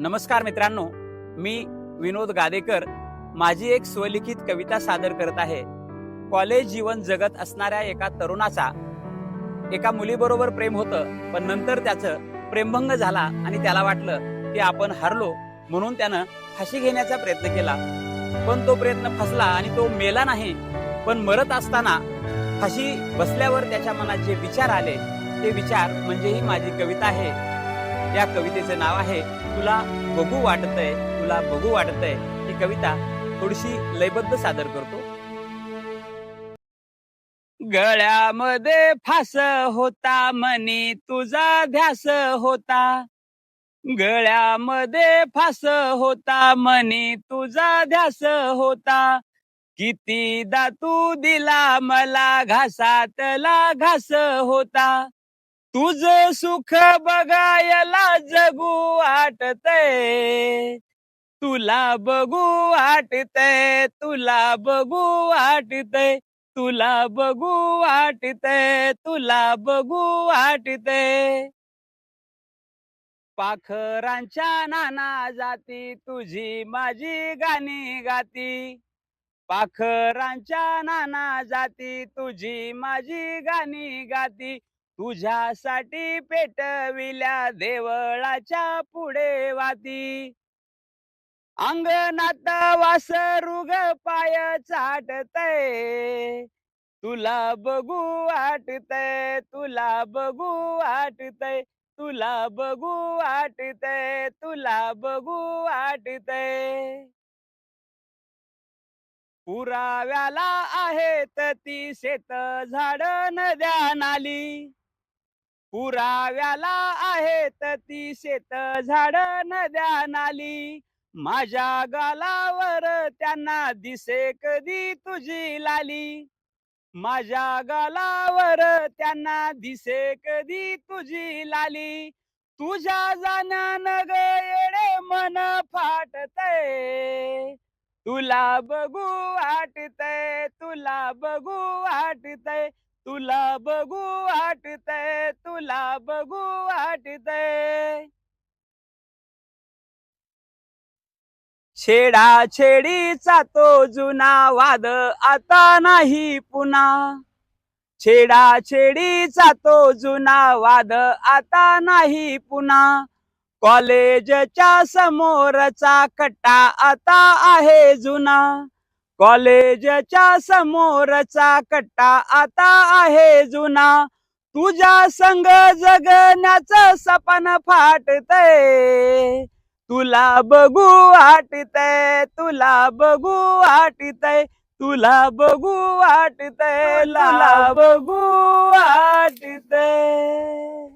नमस्कार मित्रांनो मी विनोद गादेकर. माझी एक स्वलिखित कविता सादर करत आहे. कॉलेज जीवन जगत असणाऱ्या एका तरुणाचा. एका मुलीबरोबर प्रेम होतं पण नंतर त्याचं प्रेमभंग झाला आणि त्याला वाटलं की आपण हरलो म्हणून त्यानं फाशी घेण्याचा प्रयत्न केला. पण तो प्रयत्न फसला आणि तो मेला नाही पण मरत असताना फाशी बसल्यावर त्याच्या मनात जे विचार आले ते विचार म्हणजे ही माझी कविता आहे. या कवितेचं नाव आहे तुला बघू वाटतंय तुला बघू वाटतंय. ही कविता थोडीशी लयबद्ध सादर करतो. गळ्यामध्ये फास होता मनी तुझा ध्यास होता. गळ्यामध्ये फास होता मनी तुझा ध्यास होता. कितीदा तू दिला मला घासातला घास होता. तुझ सुख बघायला जगू वाटतय. तुला बघू वाटतय तुला बघू वाटतय तुला बघू वाटतय तुला बघू वाटतय. पाखरांच्या नाना जाती तुझी माझी गाणी गाती. पाखरांच्या नाना जाती तुझी माझी गाणी गाती. तुझ्यासाठी पेटविल्या देवळाच्या पुढे वाती. अंगणात वासरुग पाय चाटतय. तुला बघू वाटतय तुला बघू वाटतय तुला बघू वाटतय तुला बघू वाटतय. पुराव्याला आहेत ती शेत झाड नद्या नाली. पुराव्याला आहेत ती शेत झाड नद्या नाली. माझ्या गालावर त्यांना दिसे कधी तुझी लाली. माझ्या गालावर त्यांना दिसे कधी तुझी लाली. तुझ्या जाण्यान ग येडे मन फाटतय. तुला बघू वाटतय तुला बघू वाटतय. तुला बघू वाटतय तुला बघू वाटतय. छेडा छेडीचा तो जुना वाद आता नाही पुन्हा. छेडा छेडीचा तो जुना वाद आता नाही पुन्हा. कॉलेजच्या समोरचा कट्टा आता आहे जुना. कॉलेजच्या समोरचा कट्टा आता आहे जुना. तुझ्या संग जगण्याचं सपन फाटतय. तुला बघू वाटतय तुला बघू वाटतय तुला बघू वाटतय तुला बघू वाटतय.